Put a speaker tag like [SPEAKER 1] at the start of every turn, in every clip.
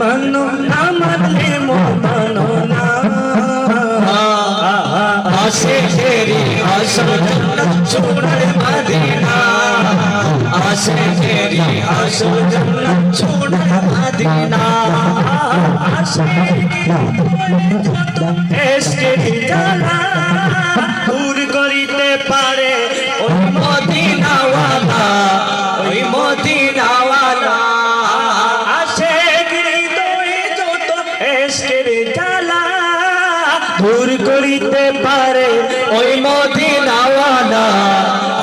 [SPEAKER 1] মানো মানলে মন না।
[SPEAKER 2] আশেকেরি আসল জান্নাত সোনার মদিনা। আশেকেরি আসল জান্নাত সোনার মদিনা।
[SPEAKER 1] এসকে জ্বালা এসকের জ্বালা দূর করিতে পারে
[SPEAKER 2] ওই মদিনাওয়ালা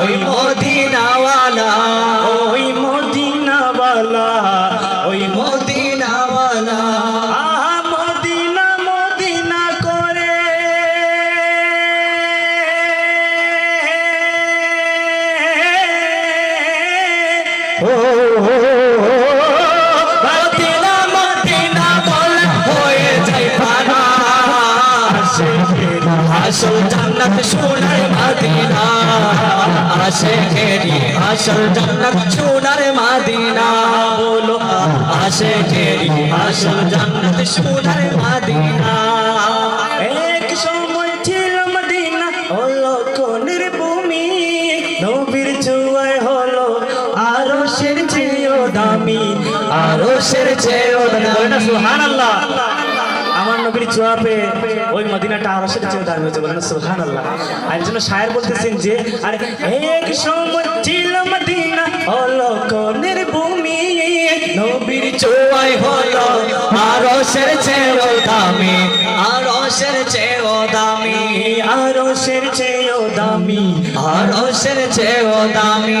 [SPEAKER 2] ওই মদিনাওয়ালা
[SPEAKER 1] ওই মদিনাওয়ালা
[SPEAKER 2] ওই মদিনাওয়ালা।
[SPEAKER 1] মদিনা মদিনা করে। ও
[SPEAKER 2] আসল জান্নাত সোনার মদিনা। আশেকেরি আসল জান্নাত সোনার মদিনা বলো। আশেকেরি আসল জান্নাত সোনার মদিনা।
[SPEAKER 1] এক সময় ছিল মদিনা হলো কোনের ভূমি। নবীর চুয়ায় হলো আরও সের চেয়েও দামি
[SPEAKER 2] আরও সের চেয়েও দামি।
[SPEAKER 1] আমার নবীর চুয়াপে ওই মদিনাটা আরও সের চেয়েও দামি হচ্ছে বলেন সুহান আল্লাহ আর জন্য শায়ের বলতেছেন যে, আরে, এক সময় ছিল মদিনা হলো কোনের ভূমি, নবীর
[SPEAKER 2] চুয়াই হলো আরও সের চেয়েও দামি আরও সের চেয়েও দামি
[SPEAKER 1] আরও সের চেয়েও দামি
[SPEAKER 2] আরও সের চেয়েও দামি।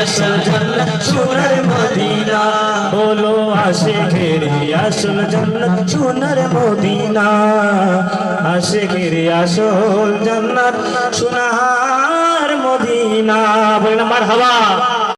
[SPEAKER 2] আসল মদিনা।
[SPEAKER 1] বলো আসে ঘেরে আসল জান্নাত সোনার মদিনা। আসে ঘেরে আসল জান্নাত সোনার মদিনা। বলেন, আমার হাওয়া।